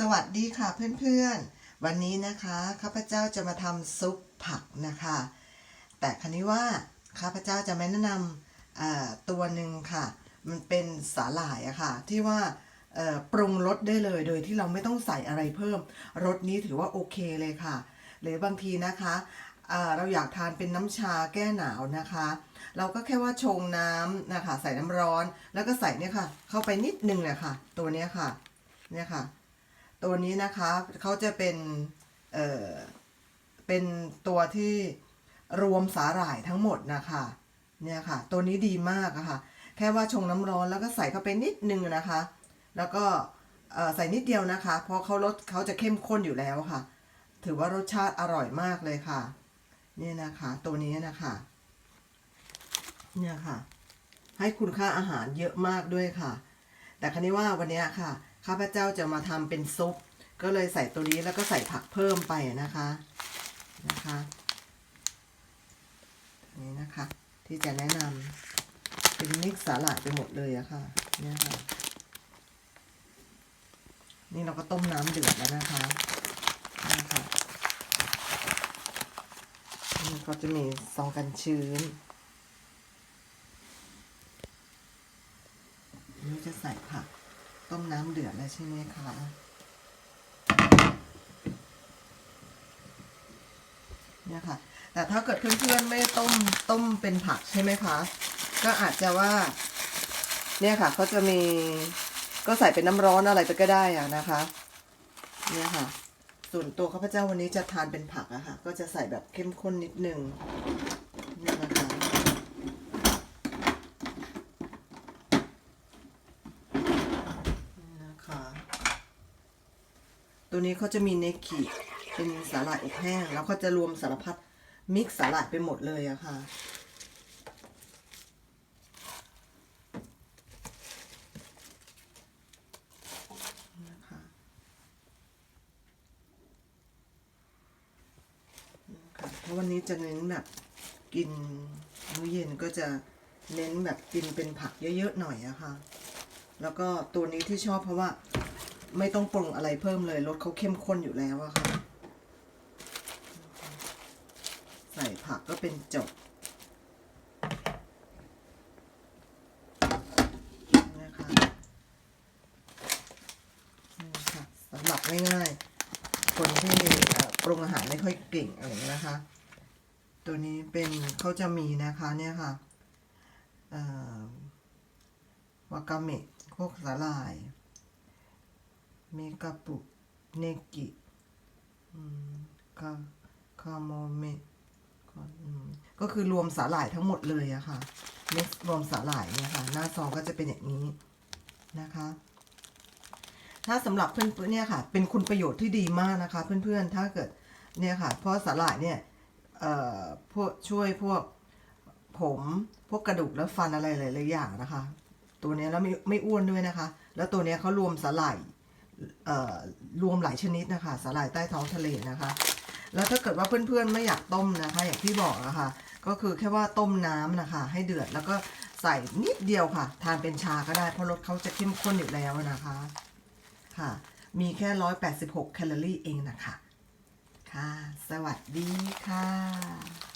สวัสดีค่ะเพื่อนๆ วันนี้นะคะข้าพเจ้าจะมาทำซุปผักนะคะ แต่ครั้นี้ว่าข้าพเจ้าจะไม่แนะนำตัวหนึ่งค่ะ มันเป็นสาหร่ายอะค่ะ ที่ว่าปรุงรสได้เลยโดยที่เราไม่ต้องใส่อะไรเพิ่มรสนี้ถือว่าโอเคเลยค่ะ หรือบางทีนะคะเอ่อเราอยากทานเป็นน้ำชาแก้หนาวนะคะ เราก็แค่ว่าชงน้ำนะคะ ใส่น้ำร้อน แล้วก็ใส่เนี่ยค่ะ เข้าไปนิดนึงเลยค่ะ ตัวเนี้ยค่ะ เนี่ยค่ะ ตัวนี้นะคะเขาจะเป็นเอ่อเป็นตัวที่รวมสาหร่ายทั้งหมดนะคะเนี่ยค่ะ ตัวนี้ดีมากอะค่ะ แค่ว่าชงน้ำร้อนแล้วก็ใส่เข้าไปนิดนึงนะคะ แล้วก็ใส่นิดเดียวนะคะ เพราะเขารสเขาจะเข้มข้นอยู่แล้วค่ะ ถือว่ารสชาติอร่อยมากเลยค่ะ นี่นะคะ ตัวนี้นะคะเนี่ยค่ะ ให้คุณค่าอาหารเยอะมากด้วยค่ะ แต่ครั้นี้ว่าวันนี้ค่ะ ข้าพเจ้าจะมาทำเป็นซุป ก็เลยใส่ตัวนี้แล้วก็ใส่ผักเพิ่มไปนะคะนะคะนนี้นะคะ ที่จะแนะนำเป็นมิกซ์สาหร่ายไปหมดเลยอะค่ะเนี่ยค่ะ นี่เราก็ต้มน้ำเดือดแล้วนะคะนี่ค่ะนี่ก็จะมีซองกันชื้นนี่จะใส่ผัก ต้มน้ำเดือดแล้วใช่ไหมคะเนี่ยค่ะ แต่ถ้าเกิดเพื่อนๆไม่ต้มต้มเป็นผักใช่ไหมคะ ก็อาจจะว่า เนี่ยค่ะเขาจะมีก็ใส่เป็นน้ำร้อนอะไรไปก็ได้อะนะคะ เนี่ยค่ะ ส่วนตัวข้าพเจ้าวันนี้จะทานเป็นผักอะค่ะ ก็จะใส่แบบเข้มข้นนิดนึงนี่นะคะนะคะ ตัวนี้เขาจะมีเนกิเป็นสาหร่ายอบแห้ง แล้วก็จะรวมสารพัดมิกสาหร่ายไปหมดเลยอะค่ะนะคะนะคะเพราะวันนี้จะเน้นแบบกินมื้อเย็นก็จะเน้นแบบกินเป็นผักเยอะๆหน่อยอะค่ะ แล้วก็ตัวนี้ที่ชอบเพราะว่า ไม่ต้องปรุงอะไรเพิ่มเลยรสเขาเข้มข้นอยู่แล้วอะค่ะ ใส่ผักก็เป็นจบนะคะนี่ค่ะสำหรับง่ายๆ คนที่ปรุงอาหารไม่ค่อยเก่งอะไรนะคะ ตัวนี้เป็นเขาจะมีนะคะเนี่ยค่ะวากาเมะพวกสาหร่าย เมกาปุเนกิอืมคาคาโมเมก็อืมก็คือรวมสาหร่ายทั้งหมดเลยอะค่ะเม็ดรวมสาหร่ายเนี่ยค่ะ หน้าซองก็จะเป็นอย่างนี้นะคะ ถ้าสำหรับเพื่อนๆเนี่ยค่ะ เป็นคุณประโยชน์ที่ดีมากนะคะ เพื่อนๆ ถ้าเกิดเนี่ยค่ะ เพราะสาหร่ายเนี่ยเอ่อพวกช่วยพวกผมพวกกระดูกและฟันอะไรหลายๆอย่างนะคะ ตัวเนี้ยแล้วไม่ไม่อ้วนด้วยนะคะ แล้วตัวเนี้ยเขารวมสาหร่าย รวมหลายชนิดนะคะสาหร่ายใต้ท้องทะเลนะคะ แล้วถ้าเกิดว่าเพื่อนๆไม่อยากต้มนะคะ อย่างที่บอกนะคะก็คือแค่ว่าต้มน้ำนะคะ ให้เดือดแล้วก็ใส่นิดเดียวค่ะ ทานเป็นชาก็ได้เพราะรสเขาจะเข้มข้นอยู่แล้วนะคะค่ะ มีแค่ 186 แคลอรี่เองนะคะค่ะ สวัสดีค่ะ